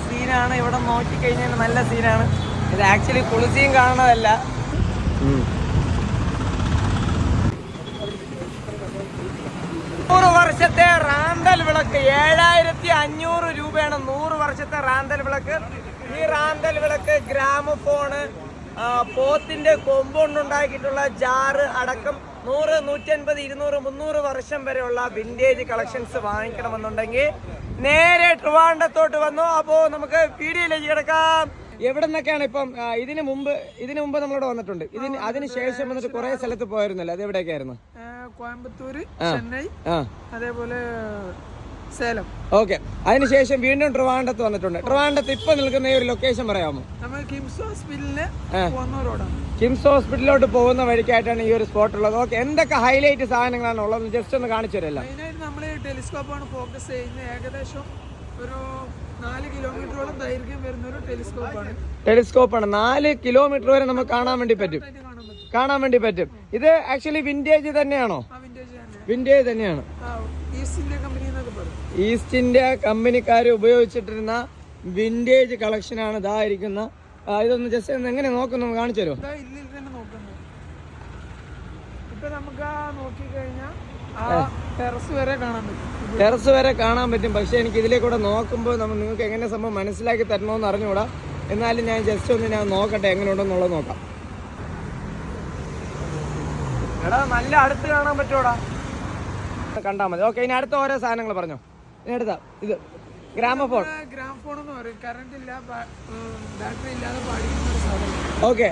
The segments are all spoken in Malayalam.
സീനാണ് ഇവിടെ നോക്കിക്കഴിഞ്ഞാൽ നല്ല സീനാണ് ഇത് ആക്ച്വലി കുളിസിയും കാണണമല്ല വർഷത്തെ റാന്തൽ വിളക്ക് ഏഴായിരത്തി അഞ്ഞൂറ് രൂപയാണ് നൂറ് വർഷത്തെ റാന്തൽ വിളക്ക്. ഈ റാന്തൽ വിളക്ക് ഗ്രാമഫോണ് ഫോണ് പോത്തിന്റെ കൊമ്പുകൊണ്ടുണ്ടാക്കിയിട്ടുള്ള ജാറ് അടക്കം നൂറ് നൂറ്റൻപത് ഇരുന്നൂറ് മുന്നൂറ് വർഷം വരെയുള്ള വിന്റേജ് കളക്ഷൻസ് വാങ്ങിക്കണമെന്നുണ്ടെങ്കിൽ നേരെ ട്രിവാൻഡത്തോട്ട് വന്നു. അപ്പോ നമുക്ക് വീഡിയോയിലേക്ക് കിടക്കാം. എവിടെ നിന്നൊക്കെയാണ് ഇപ്പം ഇതിന് മുമ്പ് ഇതിന് മുമ്പ് നമ്മളിവിടെ വന്നിട്ടുണ്ട്. ഇതിന് അതിന് ശേഷം വന്നിട്ട് കുറെ സ്ഥലത്ത് പോയിരുന്നല്ലോ അത് എവിടെയൊക്കെയായിരുന്നു? കോയമ്പത്തൂര് ചെന്നൈ അതേപോലെ സേലം. ഓക്കെ. അതിനുശേഷം വീണ്ടും ട്രിവാൻഡത്ത് വന്നിട്ടുണ്ട്. ട്രിവാൻഡത്ത് ഇപ്പൊ നിൽക്കുന്ന ഈ ഒരു ലൊക്കേഷൻ പറയാമോ? കിംസ് റോഡാണ്. കിംസ് ഹോസ്പിറ്റലിലോട്ട് പോകുന്ന വഴിക്കായിട്ടാണ് ഈ ഒരു സ്പോട്ട് ഉള്ളത്. ഓക്കെ എന്തൊക്കെ ഹൈലൈറ്റ് സാധനങ്ങളാണ് ഉള്ളത് ജസ്റ്റ് ഒന്ന് കാണിച്ചു തരല്ലോ നമ്മൾ ടെലിസ്കോപ്പാണ് ഫോക്കസ് ചെയ്യുന്നത്. ഏകദേശം ഒരു നാല് കിലോമീറ്ററോളം ദൈർഘ്യം വരുന്ന ഒരു ടെലിസ്കോപ്പാണ്. ടെലിസ്കോപ്പ് ആണ് നാല് കിലോമീറ്റർ വരെ നമുക്ക് കാണാൻ വേണ്ടി പറ്റും. കാണാൻ വേണ്ടി പറ്റും. ഇത് ആക്ച്വലി വിന്റേജ് തന്നെയാണോ? വിന്റേജ് തന്നെ. വിന്റേജ് തന്നെയാണ്. East India company East India കമ്പനിക്കാർ ഉപയോഗിച്ചിട്ടിരുന്ന വിന്റേജ് കളക്ഷനാണ് ഇതാ ഇരിക്കുന്ന. ഇതൊന്ന് ജസ്റ്റ് ഒന്ന് എങ്ങനെ നോക്കുന്നു കാണിച്ചു തരുമോ ടെറസ് വരെ കാണാൻ പറ്റും. പക്ഷെ എനിക്ക് ഇതിലേക്കൂടെ നോക്കുമ്പോൾ നമ്മൾ നിങ്ങൾക്ക് എങ്ങനെ സംഭവം മനസ്സിലാക്കി തരണമെന്ന് അറിഞ്ഞുകൂടാ. എന്നാലും ഞാൻ ജസ്റ്റ് ഒന്ന് ഞാൻ നോക്കട്ടെ എങ്ങനെ ഉണ്ടെന്നുള്ളത് നോക്കാം. എടാ നല്ല അടുത്ത് കാണാൻ പറ്റൂടാ കണ്ടാൽ മതി. ഓക്കെ ഇനി അടുത്ത ഓരോ സാധനങ്ങൾ പറഞ്ഞോ. ഇനി ഇത് ഗ്രാമഫോൺ. ഗ്രാമഫോൺ എന്ന് പറയും. കറണ്ട് ഇല്ല ബാറ്ററി ഇല്ലാതെ പാടിക്കുന്ന ഓക്കെ.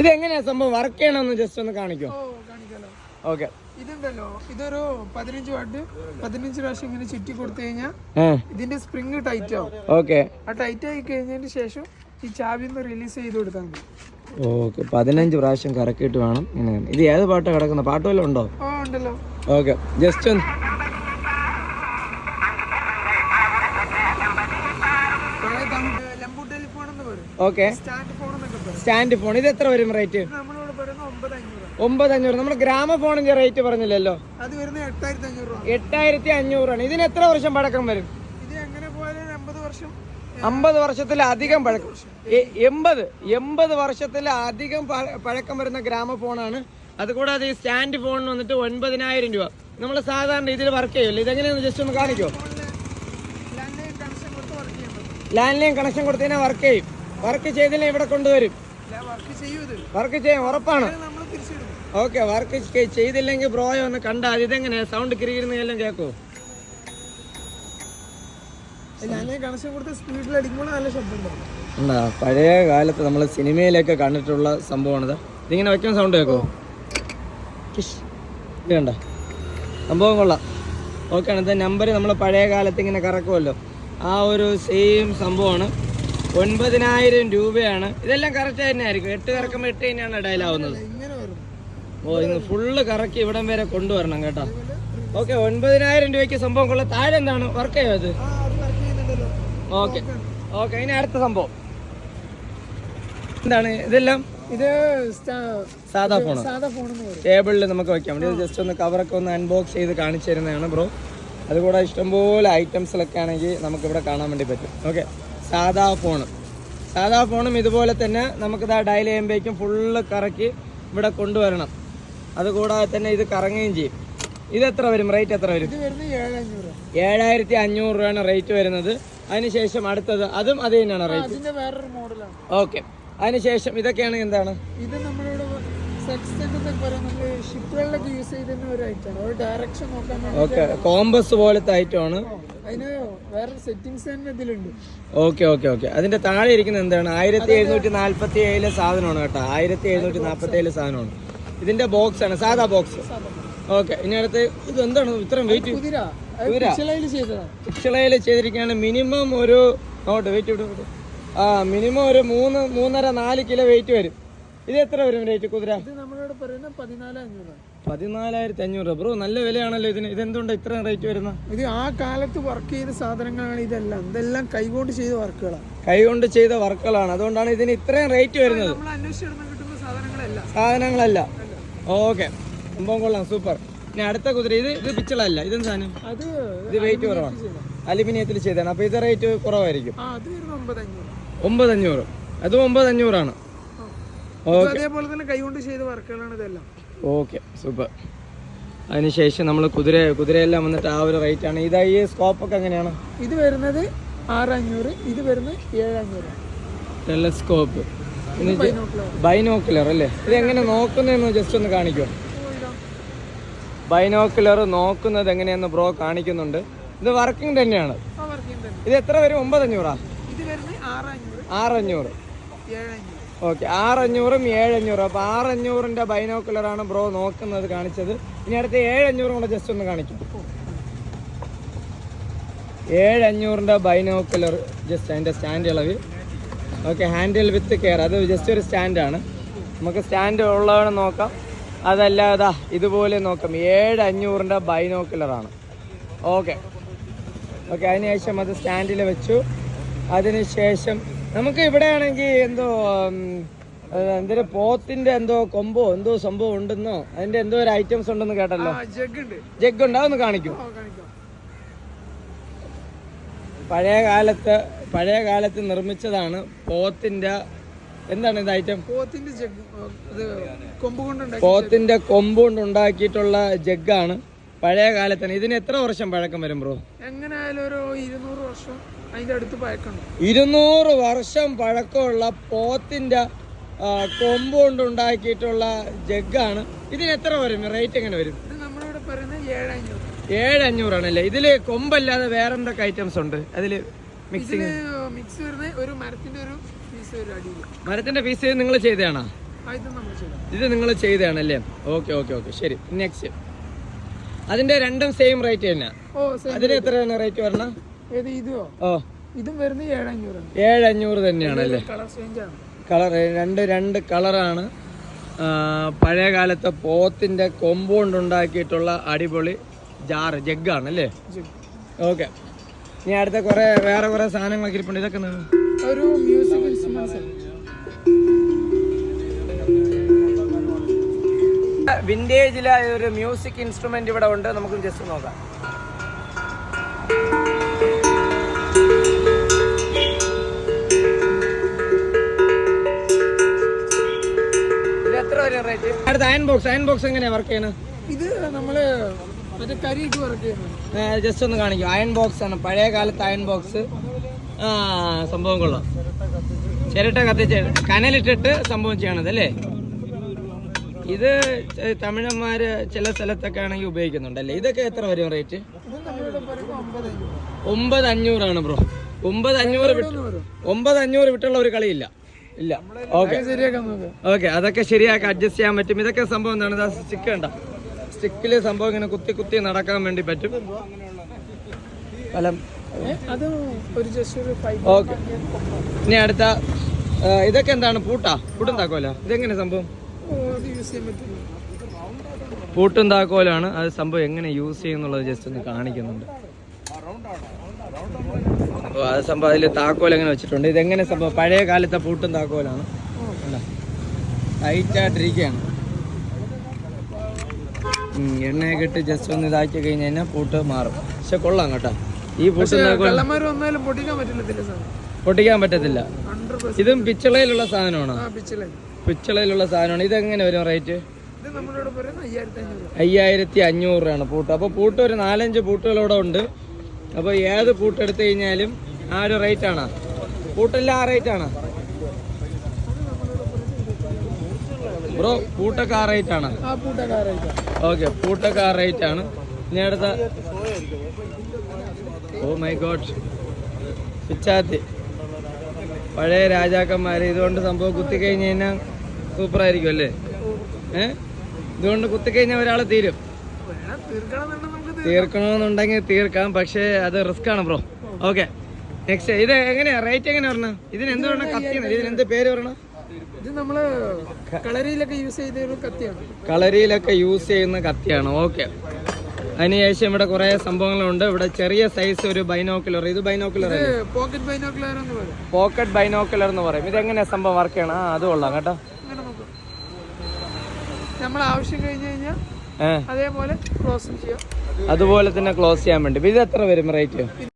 ഇത് എങ്ങനെയാ സംഭവം? വർക്ക് ചെയ്യണമെന്ന് ജസ്റ്റ് ഒന്ന് കാണിക്കോ. കാണിക്കാലോ. ഓക്കെ. ഇതുണ്ടല്ലോ. ഇതൊരു പതിനഞ്ച് വാട്ട് പതിനഞ്ച് പ്രാവശ്യം ഇങ്ങനെ ചുറ്റി കൊടുത്തു കഴിഞ്ഞാൽ ഇതിന്റെ സ്പ്രിങ് ടൈറ്റ് ആവും. ഓക്കെ. ആ ടൈറ്റ് ആയി കഴിഞ്ഞതിന് ശേഷം ഈ ചാവിന്ന് റിലീസ് ചെയ്ത് കൊടുത്താൽ മതി. ഓക്കെ. പതിനഞ്ച് പ്രാവശ്യം കറക്കിയിട്ട് വേണം. ഇത് ഏത് പാട്ടാണ് കിടക്കുന്നത്? പാട്ട് വല്ലതും ഉണ്ടോ? ഓ ഉണ്ടല്ലോ. ഓക്കെ. ജസ്റ്റ് ഒന്ന് ഓക്കെ സ്റ്റാൻഡ് ഫോൺ ഇത് എത്ര വരും റേറ്റ് ഇത് നമ്മുടെ ഗ്രാമ ഒമ്പത് അഞ്ഞൂറ് ഒമ്പത് ഗ്രാമ ഫോണിന്റെ റേറ്റ് പറഞ്ഞില്ലല്ലോ എട്ടായിരത്തി അഞ്ഞൂറാണ് ഇതിന് എത്ര വർഷം പഴക്കം വരും? അമ്പത് വർഷത്തിൽ അധികം വർഷത്തിലധികം പഴക്കം. എൺപത് എൺപത് വർഷത്തിൽ അധികം പഴക്കം വരുന്ന ഗ്രാമ ഫോണാണ് അതുകൂടാതെ ഈ സ്റ്റാൻഡ് ഫോണിന് വന്നിട്ട് ഒൻപതിനായിരം രൂപ. നമ്മൾ സാധാരണ ഇതിൽ വർക്ക് ചെയ്യുമല്ലോ ഇതെങ്ങനെയാണെന്ന് ജസ്റ്റ് ഒന്ന് കാണിക്കോ ലാൻഡ് ലൈൻ കണക്ഷൻ കൊടുത്ത് വർക്ക് ചെയ്യാൻ പറ്റും ലാൻഡ് ലൈൻ കണക്ഷൻ കൊടുത്തതിനെ വർക്ക് ചെയ്യും. വർക്ക് ചെയ്തില്ലേ ഇവിടെ കൊണ്ടുവരും. വർക്ക് ചെയ്യൂ ഉറപ്പാണ്. ഓക്കെ വർക്ക് ചെയ്തില്ലെങ്കിൽ ബ്രോയെ ഒന്ന് കണ്ടാൽ ഇതെങ്ങനെയാ സൗണ്ട് കിരികിരുന്ന് എല്ലാം എന്താ പഴയ കാലത്ത് നമ്മൾ സിനിമയിലൊക്കെ കണ്ടിട്ടുള്ള സംഭവമാണിത്. ഇതിങ്ങനെ വയ്ക്കുന്ന സൗണ്ട് കേൾക്കോ. ഇത് കണ്ട? സംഭവം കൊള്ളാം. ഓക്കെ ആണ് ഇത് നമ്പർ നമ്മൾ പഴയ കാലത്ത് ഇങ്ങനെ കറക്കുമല്ലോ ആ ഒരു സെയിം സംഭവമാണ്. ഒൻപതിനായിരം രൂപയാണ്. ഇതെല്ലാം കറക്റ്റ് തന്നെ ആയിരിക്കും എട്ട് കറക്കുമ്പോൾ എട്ട് തന്നെയാണ് ഡയലാവുന്നത് ഓ ഇന്ന് ഫുള്ള് കറക്കി ഇവിടം വരെ കൊണ്ടുവരണം കേട്ടോ. ഓക്കെ ഒൻപതിനായിരം രൂപയ്ക്ക് സംഭവം കൊള്ള. താഴെ എന്താണ്? വർക്ക് ചെയ്യോ അത് ഓക്കെ ഓക്കെ ഇനി അടുത്ത സംഭവം. എന്താണ്? ഇതെല്ലാം? ഇത് സാധാ ഫോൺ സാധാ ഫോൺ ടേബിളിൽ നമുക്ക് വെക്കാം. ജസ്റ്റ് ഒന്ന് കവറൊക്കെ ഒന്ന് അൺബോക്സ് ചെയ്ത് കാണിച്ചു തരുന്നതാണ് ബ്രോ അതുകൂടെ ഇഷ്ടംപോലെ ഐറ്റംസിലൊക്കെ ആണെങ്കിൽ നമുക്കിവിടെ കാണാൻ വേണ്ടി പറ്റും. ഓക്കെ സാധാ ഫോണും സാധാ ഫോണും ഇതുപോലെ തന്നെ നമുക്കിത് ഡയൽ ചെയ്യുമ്പോഴേക്കും ഫുള്ള് കറക്കി ഇവിടെ കൊണ്ടുവരണം. അതുകൂടാതെ തന്നെ ഇത് കറങ്ങുകയും ചെയ്യും. ഇത് എത്ര വരും? റേറ്റ് എത്ര വരും? ഏഴായിരത്തി അഞ്ഞൂറ് രൂപയാണ് റേറ്റ് വരുന്നത്. അതിനുശേഷം അടുത്തത് അതും അത് തന്നെയാണ് റേറ്റ് ഓക്കെ അതിനുശേഷം ഇതൊക്കെയാണ് എന്താണ്? ഇത് നമ്മൾ ഓക്കെ കോമ്പസ് പോലത്തെ ഐറ്റമാണ് അതിന് വേറെ സെറ്റിങ്സ് തന്നെ ഇതിലുണ്ട്. ഓക്കെ ഓക്കെ ഓക്കെ അതിന്റെ താഴെ ഇരിക്കുന്ന എന്താണ്? ആയിരത്തി എഴുന്നൂറ്റി നാല്പത്തി ഏഴിലെ സാധനമാണ് കേട്ടോ. ആയിരത്തി എഴുന്നൂറ്റി നാൽപ്പത്തി ഏഴിലെ സാധനമാണ്. ഇതിന്റെ ബോക്സ് ആണ് സാധാ ബോക്സ് ഓക്കെ ഇനി അടുത്ത് ഇത് എന്താണ്? ഇത്രയും വെയിറ്റ് കുതിര. അത് കുതിര. പിച്ചളയിൽ ചെയ്തതാണ് പിക്ചളയിൽ ചെയ്തിരിക്കുകയാണ്. മിനിമം ഒരു നോട്ട് വെയിറ്റ് ആ മിനിമം ഒരു മൂന്ന് മൂന്നര നാല് കിലോ വെയിറ്റ് വരും. ഇത് എത്ര വരും റേറ്റ് കുതിര? ഇത് നമ്മളോട് പറയുന്നത് പതിനാല് അഞ്ഞൂറാണ് പതിനാലായിരത്തി അഞ്ഞൂറ് ബ്രോ നല്ല വിലയാണല്ലോ ഇതിന്. ഇതെന്തുകൊണ്ട് ഇത്ര റേറ്റ് വരുന്നത് ഇത് ആ കാലത്ത് വർക്ക് ചെയ്ത സാധനങ്ങളാണ് ഇതെല്ലാം. ഇതെല്ലാം കൈകൊണ്ട് ചെയ്ത വർക്കുകളാണ്. കൈകൊണ്ട് ചെയ്ത വർക്കുകളാണ്. അതുകൊണ്ടാണ് ഇതിന് ഇത്രയും റേറ്റ് വരുന്നത്. നമ്മൾ അന്വേഷിച്ചിടുന്ന കിട്ടുന്ന സാധനങ്ങളല്ല. സാധനങ്ങളല്ല. ഓക്കെ. സംഭവം കൊള്ളാം. സൂപ്പർ. ഇനി അടുത്ത കുതിര. ഇത് ഇത് പിച്ചളല്ല. ഇതെന്ത് സാധനം? അത് ഇത് റേറ്റ് കുറവാണ്. അലുമിനിയത്തിൽ ചെയ്തതാണ്. അപ്പോൾ ഇത് റേറ്റ് കുറവായിരിക്കും. ഒമ്പത് അഞ്ഞൂറ് അതും ഒമ്പത് അഞ്ഞൂറാണ് അതേപോലെ തന്നെ കൈകൊണ്ട് ചെയ്ത വർക്കുകളാണ് ഇതെല്ലാം. ഓക്കെ സൂപ്പർ അതിനുശേഷം നമ്മൾ കുതിര കുതിരയെല്ലാം വന്നിട്ട് ആ ഒരു റേറ്റ് ആണ്. ഇതാ ഈ സ്കോപ്പൊക്കെ എങ്ങനെയാണ്? ഇത് വരുന്നത് ആറ് അഞ്ഞൂറ് ഇത് വരുന്നത് ഏഴ് അഞ്ഞൂറ് ടെലസ്കോപ്പ് ബൈനോക്കുലർ അല്ലേ? ഇത് എങ്ങനെ നോക്കുന്നതെന്ന് ജസ്റ്റ് ഒന്ന് കാണിക്കുമോ ബൈനോക്കുലർ നോക്കുന്നത് എങ്ങനെയെന്ന് ബ്രോ കാണിക്കുന്നുണ്ട്. ഇത് വർക്കിംഗ് തന്നെയാണ്. ഇത് എത്ര വരും? ഒമ്പത് അഞ്ഞൂറാ ഇത് വരുന്നത് ആറ് അഞ്ഞൂറ് ആറഞ്ഞൂറ്. അഞ്ഞൂറ് ഓക്കെ ആറഞ്ഞൂറും ഏഴഞ്ഞൂറും. അപ്പോൾ ആറഞ്ഞൂറിന്റെ ബൈനോക്കുലറാണ് ബ്രോ നോക്കുന്നത് കാണിച്ചത്. ഇനി അടുത്ത ഏഴഞ്ഞൂറും കൂടെ ജസ്റ്റ് ഒന്ന് കാണിക്കും. ഏഴഞ്ഞൂറിന്റെ ബൈനോക്കുലർ ജസ്റ്റ് അതിന്റെ സ്റ്റാൻഡ് ഇളവ്. ഓക്കെ ഹാൻഡിൽ വിത്ത് കെയർ അത് ജസ്റ്റ് ഒരു സ്റ്റാൻഡാണ് നമുക്ക് സ്റ്റാൻഡ് ഉള്ളവണ് നോക്കാം. അതല്ലാതെ ഇതുപോലെ നോക്കാം. ഏഴ് അഞ്ഞൂറിന്റെ ബൈനോക്കുലറാണ് ഓക്കെ. ഓക്കെ അതിനുശേഷം അത് സ്റ്റാൻഡിൽ വെച്ചു. അതിനുശേഷം നമുക്ക് ഇവിടെ ആണെങ്കിൽ എന്തോ എന്തൊരു പോത്തിന്റെ എന്തോ കൊമ്പോ എന്തോ സംഭവം ഉണ്ടെന്നോ? അതിന്റെ എന്തോ ഒരു ഐറ്റംസ് ഉണ്ടെന്ന് കേട്ടല്ലോ. ജഗ് ഉണ്ട് അതൊന്ന് കാണിക്കും. പഴയ കാലത്ത് പഴയ കാലത്ത് നിർമ്മിച്ചതാണ് പോത്തിന്റെ എന്താണ് ഇത് ഐറ്റം? പോത്തിന്റെ കൊമ്പ് കൊണ്ട് ഉണ്ടാക്കിയിട്ടുള്ള ജഗ്ഗാണ്. പഴയ കാലത്താണ്. ഇതിന് എത്ര വർഷം പഴക്കം വരും ബ്രോ എങ്ങനെയായാലും ഒരു ഇരുന്നൂറ് വർഷം അതിന്റെ അടുത്ത് പഴക്കമുണ്ട്. ഇരുന്നൂറ് വർഷം പഴക്കമുള്ള പോത്തിന്റെ കൊമ്പ് കൊണ്ട് ഉണ്ടാക്കിയിട്ടുള്ള ജഗ്ഗാണ്. ഇതിന് എത്ര വരും? റേറ്റ് എങ്ങനെ വരും? നമ്മളിവിടെ പറയുന്നത് ഏഴ് അഞ്ഞൂറ് ഏഴ് അഞ്ഞൂറാണല്ലേ ഇതിൽ കൊമ്പല്ലാതെ വേറെ എന്തൊക്കെ ഐറ്റംസ് ഉണ്ട്? അതിൽ മിക്സിങ് മിക്സ് വരുന്ന ഒരു മരത്തിന്റെ ഒരു പീസ് മരത്തിന്റെ പീസ് നിങ്ങൾ ചെയ്തതാണോ? ഇത് നിങ്ങൾ ചെയ്തതാണല്ലേ? ഓക്കെ ഓക്കെ ഓക്കെ ശരി നെക്സ്റ്റ് അതിന്റെ രണ്ടും സെയിം റേറ്റ് തന്നെ. അതിന് എത്രയാണ് റേറ്റ് വരണം? ഓ. ഇതും വരുന്നത് ഏഴഞ്ഞൂറ് ഏഴഞ്ഞൂറ് ഏഴ് തന്നെയാണല്ലേ കളർ രണ്ട് രണ്ട് കളറാണ് പഴയ കാലത്തെ പോത്തിന്റെ കൊമ്പൗണ്ട് ഉണ്ടാക്കിയിട്ടുള്ള അടിപൊളി ജാറ് ജഗ്ഗാണ് അല്ലേ. ഓക്കെ ഇനി അടുത്ത കുറെ വേറെ കുറെ സാധനങ്ങളൊക്കെ ഇരിപ്പുണ്ട്. ഇതൊക്കെ ഒരു മ്യൂസിക് ഇൻസ്ട്രുമെന്റ്സ് വിന്റേജിലെ ഒരു മ്യൂസിക് ഇൻസ്ട്രുമെന്റ് ഇവിടെ ഉണ്ട്. നമുക്ക് ജസ്റ്റ് നോക്കാം. ഇത് എത്ര വരും റേറ്റ് അടുത്ത അയൺ ബോക്സ് അയൺ ബോക്സ് എങ്ങനെയാ വർക്ക് ചെയ്യുന്നത് ഇത് നമ്മൾ മറ്റേ കരിയിട്ട് വർക്ക് ചെയ്യുന്നത്. ജസ്റ്റ് ഒന്ന് കാണിക്കും. അയൺ ബോക്സ് ആണ്. പഴയ കാലത്ത് അയൺ ബോക്സ് ആ സംഭവം കൊള്ളാം. ചിരട്ട കത്തിച്ച് കനലിട്ടിട്ട് സംഭവം ചെയ്യണത് അല്ലേ? ഇത് തമിഴന്മാര് ചില സ്ഥലത്തൊക്കെ ആണെങ്കിൽ ഉപയോഗിക്കുന്നുണ്ടല്ലേ? ഇതൊക്കെ എത്ര വരും റേറ്റ്? ഒമ്പത് അഞ്ഞൂറാണ് ബ്രോ. ഒമ്പത് അഞ്ഞൂറ് ഒമ്പത് അഞ്ഞൂറ് വിട്ടുള്ള ഒരു കളിയില്ല. ഇല്ല. ഓക്കെ. ഓക്കെ അതൊക്കെ ശരിയാക്കി അഡ്ജസ്റ്റ് ചെയ്യാൻ പറ്റും. ഇതൊക്കെ സംഭവം എന്താണ്? സ്റ്റിക്ക് ഉണ്ട സ്റ്റിക്കിൽ സംഭവം ഇങ്ങനെ കുത്തി കുത്തി നടക്കാൻ വേണ്ടി പറ്റും. ഫലം ഇനി അടുത്ത ഇതൊക്കെ എന്താണ്? പൂട്ടാ? പൂട്ടും ഇതെങ്ങനെ സംഭവം? പൂട്ടും താക്കോലാണ് അത് സംഭവം എങ്ങനെ യൂസ് ചെയ്യുന്നുള്ളത് ജസ്റ്റ് ഒന്ന് കാണിക്കുന്നുണ്ട്. അപ്പോൾ അത് സംഭവം അതിൽ താക്കോൽ എങ്ങനെ വെച്ചിട്ടുണ്ട്? ഇതെങ്ങനെ സംഭവം? പഴയ കാലത്തെ പൂട്ടും താക്കോലാണ് ടൈറ്റായിട്ടിരിക്കുകയാണ് എണ്ണയൊക്കെ ഇട്ട് ജസ്റ്റ് ഒന്ന് ഇതാക്കി കഴിഞ്ഞ് കഴിഞ്ഞാൽ പൂട്ട് മാറും. പക്ഷെ കൊള്ളാം കേട്ടോ. ഈ പൂട്ടും പൊട്ടിക്കാൻ പറ്റത്തില്ല ഇതും പിച്ചളയിലുള്ള സാധനമാണോ? പിച്ചളയിലുള്ള സാധനമാണ്. ഇതെങ്ങനെ വരും റേറ്റ്? അയ്യായിരത്തി അഞ്ഞൂറ് രൂപയാണ് പൂട്ട്. അപ്പോൾ പൂട്ട് ഒരു നാലഞ്ച് പൂട്ടുകളിവിടെ ഉണ്ട്. അപ്പോൾ ഏത് പൂട്ട് എടുത്തു കഴിഞ്ഞാലും ആ ഒരു റേറ്റ് ആണ്. പൂട്ടെല്ലാം ആ റേറ്റ് ആണ്. ബ്രോ പൂട്ടൊക്കെ ആ റേറ്റ് ആണ്. ആ പൂട്ടക്കാരായിട്ട് ഓക്കെ പൂട്ടൊക്കെ ആ റേറ്റ് ആണ്. ഇനി അടുത്ത. ഓ മൈ ഗോഡ് പിച്ചാത്തി പഴയ രാജാക്കന്മാർ ഇതുകൊണ്ട് സംഭവം കുത്തി കഴിഞ്ഞ് കഴിഞ്ഞാൽ സൂപ്പറായിരിക്കും അല്ലേ? ഏ? ഇതുകൊണ്ട് കുത്തി കഴിഞ്ഞാൽ ഒരാൾ തീരും. തീർക്കണമെന്നുണ്ടെങ്കിൽ തീർക്കാം പക്ഷേ അത് റിസ്ക് ആണ് ബ്രോ ഓക്കെ നെക്സ്റ്റ് ഇത് എങ്ങനെയാ? റേറ്റ് എങ്ങനെ പറഞ്ഞ ഇതിന് എന്ത് പറയണം കത്തി ഇതിന് എന്ത് പേര് പറയണം ഇത് നമ്മൾ കളരിയിലൊക്കെ യൂസ് ചെയ്ത കത്തിയാണ്. കളരിയിലൊക്കെ യൂസ് ചെയ്യുന്ന കത്തിയാണ്. ഓക്കെ അതിനുശേഷം ഇവിടെ കുറെ സംഭവങ്ങളുണ്ട്. ഇവിടെ ചെറിയ സൈസ് ഒരു ബൈനോക്കുലർ ഇത് binocular pocket binocular pocket binocular എന്ന് പറയും. ഇത് എങ്ങനെയാ സംഭവം? വർക്ക് ചെയ്യണം. ആ അത് കൊള്ളാം കേട്ടോ. നമ്മൾ ആവശ്യം കഴിഞ്ഞു കഴിഞ്ഞാൽ അതേപോലെ ക്ലോസ് ചെയ്യാം. അതുപോലെ തന്നെ ക്ലോസ് ചെയ്യാൻ വേണ്ടി. ഇത് എത്ര വരും റേറ്റ്